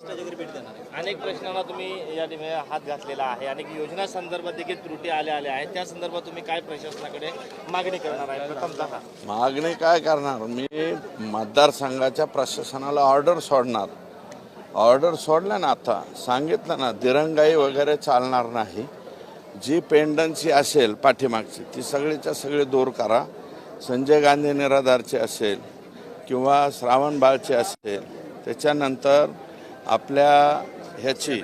अनेक प्रश्नांना तुम्ही या हात घातलेला आहे. अनेक योजना संदर्भात देखील त्रुटी आल्या आल्या आहेत. त्या संदर्भात तुम्ही काय प्रशासनाकडे मागणी करणार आहे? मागणी काय करणार? मी मतदारसंघाच्या प्रशासनाला ऑर्डर सोडणार. ऑर्डर सोडल्या ना आता. सांगितलं ना दिरंगाई वगैरे चालणार नाही. जी पेंडन्सी असेल पाठीमागची ती सगळीच्या सगळी दूर करा. संजय गांधी निराधारचे असेल किंवा श्रावण बाळचे असेल त्याच्यानंतर आपल्या ह्याची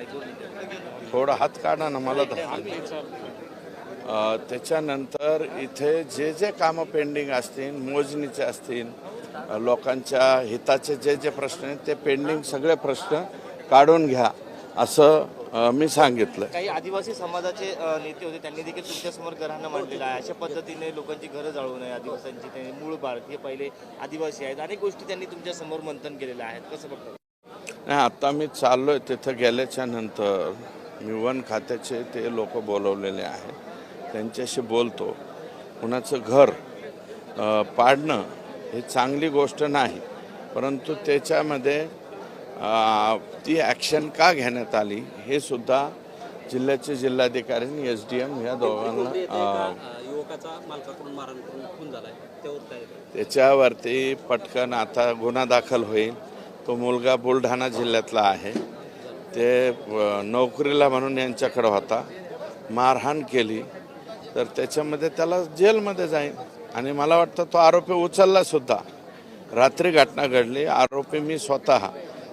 थोडा हात काढा ना मला तर त्याच्यानंतर इथे जे जे कामं पेंडिंग असतील मोजणीचे असतील लोकांच्या हिताचे जे जे प्रश्न आहेत ते पेंडिंग सगळे प्रश्न काढून घ्या असं मी सांगितलं काही आदिवासी समाजाचे नेते होते त्यांनी देखील तुमच्यासमोर घराणं मांडलेलं आहे. अशा पद्धतीने लोकांची घरं जाळू नये आदिवासींची. मूळ भारतीय पहिले आदिवासी आहेत. अनेक गोष्टी त्यांनी तुमच्यासमोर मंथन केलेल्या आहेत. कसं बघतो नाही आता मी चाललोय तिथं गेल्याच्यानंतर मी वन खात्याचे ते लोक बोलवलेले आहेत त्यांच्याशी बोलतो. कुणाचं घर पाडणं हे चांगली गोष्ट नाही. परंतु त्याच्यामध्ये ती ॲक्शन का घेण्यात आली हे सुद्धा जिल्ह्याचे जिल्हाधिकारी आणि एस डी एम या दोघांना त्याच्यावरती पटकन आता गुन्हा दाखल होईल. तो मुलगा बुलढाणा जिल्ह्यातला आहे. ते नोकरीला म्हणून यांच्याकडे होता. मारहाण केली. तर त्याच्यामध्ये त्याला जेलमध्ये जाईल आणि मला वाटतं तो आरोपी उचललासुद्धा रात्री घटना घडली. आरोपी मी स्वतः.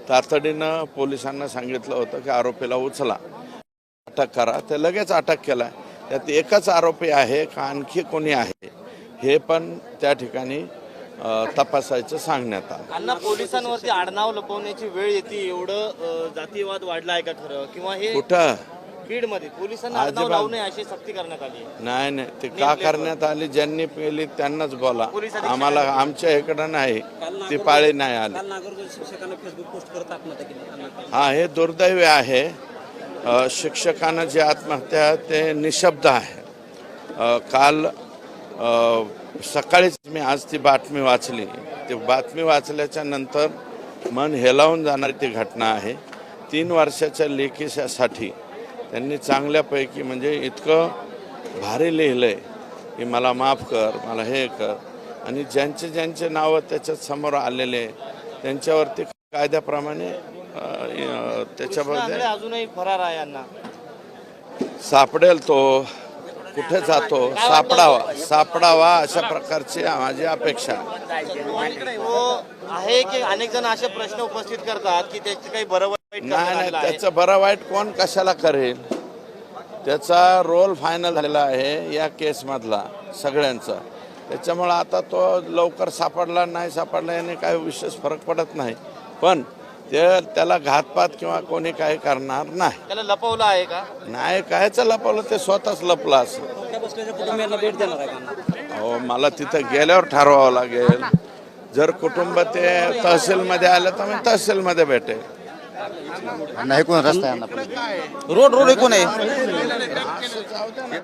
तातडीनं पोलिसांना सांगितलं होतं की आरोपीला उचला. अटक करा. ते लगेच अटक केला त्यात एकच आरोपी आहे का आणखी कोणी आहे? हे पण त्या ठिकाणी तपासायचं सांगण्यात आलं. अण्णा पोलिसांवरती आडनाव लपवण्याची वेळ येते एवढं अ, जातीयवाद वाढला आहे का खरं? किंवा हे कुठं? बीडमध्ये पोलिसांना आडनाव लावू नये अशी सक्ती करण्यात आली. नाही नाही ते का करण्यात आली ज्यांनी पेली त्यांनाच बोला. आम्हाला आमच्या इकडं नाही ती पाळी नाही आली. काल नागरिक शिक्षकांना फेसबुक पोस्ट करत आत्महत्या केली. अण्णा हा हे दुर्दैवी आहे. शिक्षकांना जी आत्महत्या ते निशब्द आहे. काल सकाळीच मी आज ती बातमी वाचली. ती बातमी वाचल्याच्या नंतर मन हेलावून जाणारी ती घटना आहे. तीन वर्षाच्या लेखीसाठी त्यांनी चांगल्यापैकी म्हणजे इतकं भारी लिहिलं आहे की मला माफ कर मला हे कर. आणि ज्यांचे ज्यांचे नावं त्याच्यात समोर आलेले त्यांच्यावरती कायद्याप्रमाणे त्याच्यामध्ये अजूनही फरार आहे अण्णा सापडेल तो. कुठे जातो सापडावा सापडावा अशा प्रकारची माझी अपेक्षा. तो आहे की अनेक जण असे प्रश्न उपस्थित करतात की त्याची काही बरं वाईट नाही नाही. त्याचं बरं वाईट कोण कशाला करेल? त्याचा रोल फायनल झालेला आहे या केसमधला सगळ्यांचा. त्याच्यामुळं आता तो लवकर सापडला नाही सापडला याने काही विशेष फरक पडत नाही. पण ते त्याला घातपात किंवा कोणी काही करणार नाही. त्याला लपवलं आहे का? नाही कायचं लपवलं ते स्वतःच लपलं असं. भेट देणार आहे का हो मला तिथं गेल्यावर ठरवावं लागेल. जर कुटुंब ते तहसीलमध्ये आलं तर मी तहसीलमध्ये भेटेल. नाही कोण? रस्ता आहे रोड रोड कोण आहे.